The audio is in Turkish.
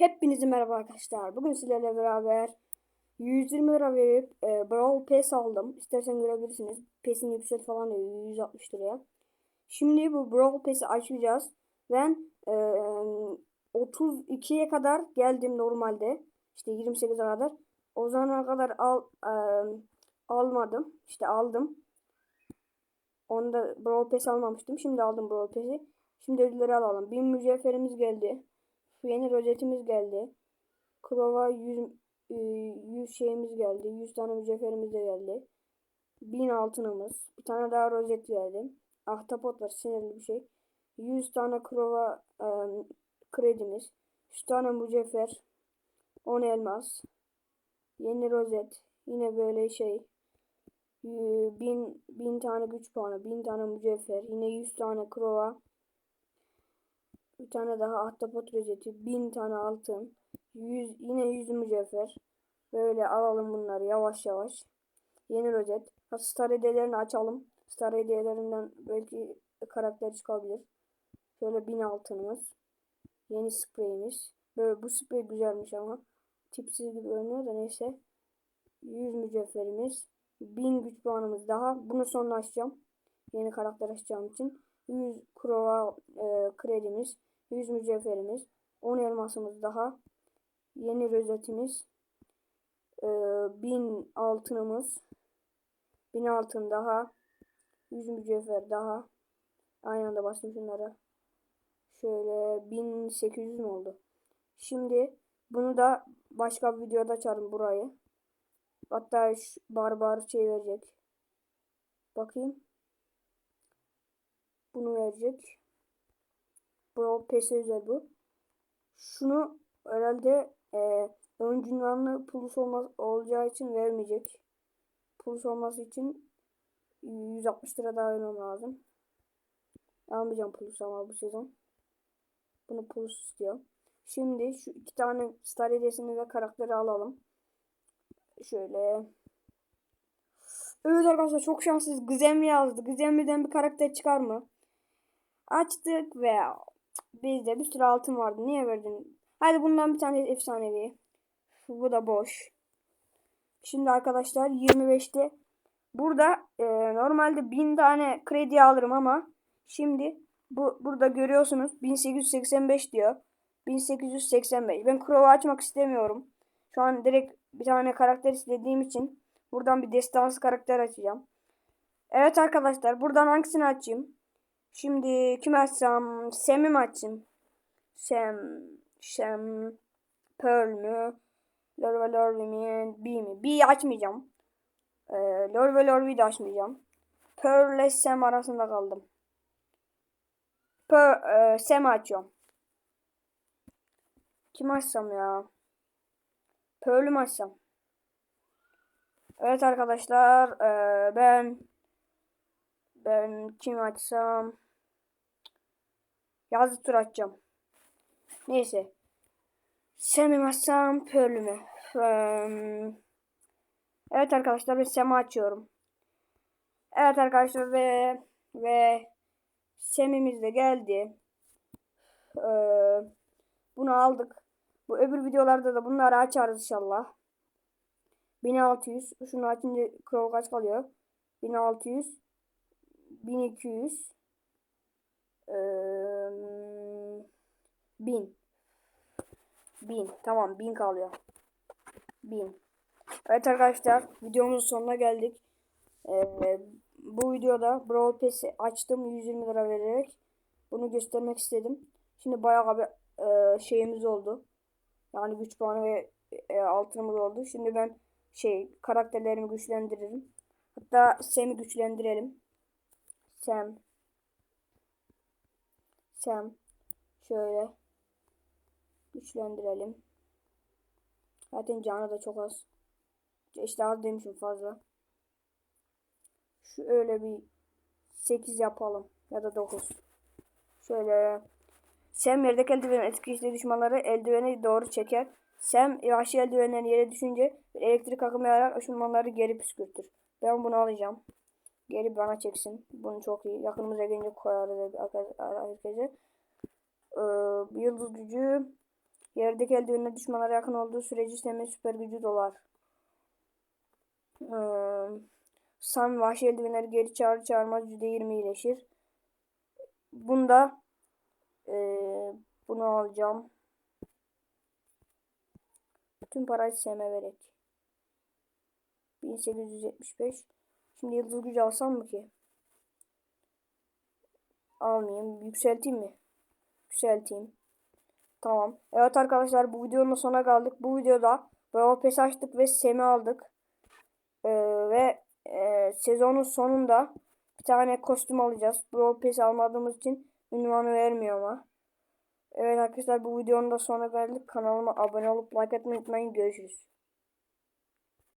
Hepinize merhaba arkadaşlar. Bugün sizlerle beraber 120 lira verip e, Brawl Pass aldım. İstersen görebilirsiniz. Pass'in yüksek falan diyor 160 liraya. Şimdi bu Brawl Pass'i açacağız. Ben e, 32'ye kadar geldim normalde. İşte 28'e kadar. O zamana kadar al, e, almadım. İşte aldım. Onda Brawl Pass almamıştım. Şimdi aldım Brawl Pass'i. Şimdi ödülleri alalım. 1000 mücevherimiz geldi. Yeni rozetimiz geldi. Krova 100, 100 şeyimiz geldi. 100 tane mücevherimiz de geldi. 1000 altınımız. Bir tane daha rozet geldi. Ahtapot var sinirli bir şey. 100 tane krova e, kredimiz. 100 tane mücevher. 10 elmas. Yeni rozet. Yine böyle şey. 1000 1000 tane güç puanı, 1000 tane mücevher, yine 100 tane krova, bir tane daha ahtapot rozeti, 1000 tane altın, 100 yine 100 mücevher. Böyle alalım bunları yavaş yavaş. Yeni rozet. Star hediyelerini açalım. Star hediyelerinden belki karakter çıkabilir. Şöyle 1000 altınımız. Yeni spreyimiz. Böyle bu sprey güzelmiş ama. Tipsiz gibi görünüyor da neyse. 100 mücevherimiz. 1000 güç puanımız daha. Bunu sonra açacağım. Yeni karakter açacağım için. 100 krova e, kredimiz. 100 mücevherimiz. 10 elmasımız daha. Yeni rozetimiz. E, 1000 altınımız. 1000 altın daha. 100 mücevher daha. Aynı anda bastım şunlara. Şöyle 1800 mü oldu? Şimdi bunu da başka bir videoda açarım burayı. Hatta şu barbar şey verecek. Bakayım. Bunu verecek. Bro PS özel bu. Şunu herhalde e, ön cünvanlı plus olmaz, olacağı için vermeyecek. Plus olması için 160 lira daha vermem lazım. Almayacağım plus ama bu sezon. Bunu plus istiyor. Şimdi şu iki tane star hediyesini ve karakteri alalım. Şöyle. Evet arkadaşlar çok şanssız. Gizemli yazdı. Gizemli'den bir karakter çıkar mı? Açtık ve bizde bir sürü altın vardı. Niye verdin? Hadi bundan bir tane efsanevi. Bu da boş. Şimdi arkadaşlar 25'te burada e, normalde 1000 tane kredi alırım ama şimdi bu burada görüyorsunuz 1885 diyor. 1885. Ben Crow'u açmak istemiyorum. Şu an direkt bir tane karakter istediğim için buradan bir destansı karakter açacağım. Evet arkadaşlar buradan hangisini açayım? Şimdi kim açsam? Sam'i mi açayım? Sam, Sam, Pearl mü? Lor ve Lorvi mi? B mi? B açmayacağım. Ee, Lor ve Lorvi'yi de açmayacağım. Pearl ile Sam arasında kaldım. Pearl, e, Sam açıyorum. Kim açsam ya? Pearl'ü mü açsam? Evet arkadaşlar e, ben ben kim açsam yazı tur açacağım. Neyse. Sem'i açsam Pearl'ü mü? Evet arkadaşlar ben Sem'i açıyorum. Evet arkadaşlar ve ve Sem'imiz de geldi. Bunu aldık. Bu öbür videolarda da bunları açarız inşallah. 1600. Şunu açınca Crow kaç kalıyor? 1600. 1200. Ee, 1000. 1000. Tamam 1000 kalıyor. 1000. Evet arkadaşlar videomuzun sonuna geldik. Ee, bu videoda Brawl Pass'i açtım 120 lira vererek. Bunu göstermek istedim. Şimdi bayağı bir e, şeyimiz oldu. Yani güç puanı ve e, altınımız oldu. Şimdi ben şey karakterlerimi güçlendiririm. Hatta Sam'i güçlendirelim. Sam. Sam. Şöyle. Güçlendirelim. Zaten canı da çok az. İşte az demişim fazla. Şu öyle bir 8 yapalım. Ya da 9. Şöyle. Sam yerdeki eldiven etkili düşmanları eldiveni doğru çeker. Sam vahşi eldivenleri yere düşünce elektrik akımı yararak ışınmanları geri püskürtür. Ben bunu alacağım. Geri bana çeksin. Bunu çok iyi. Yakınımıza gelince koyarız herkese. Ee, yıldız gücü Yerdeki eldivenle düşmanlara yakın olduğu sürece Sam'in süper gücü dolar. Hmm. Sam vahşi eldivenleri geri çağır çağırmaz %20 iyileşir. Bunda eee, bunu alacağım. Bütün parayı Sam'e verek. 1875. Şimdi yıldız gücü alsam mı ki? Almayayım. Yükselteyim mi? Yükselteyim. Tamam. Evet arkadaşlar bu videonun sonuna kaldık. Bu videoda Brawl Pass açtık ve Sem'i aldık. Ee, ve e, sezonun sonunda bir tane kostüm alacağız. Brawl Pass almadığımız için ünvanı vermiyor ama. Evet arkadaşlar bu videonun da sonuna geldik. Kanalıma abone olup like atmayı unutmayın. Görüşürüz.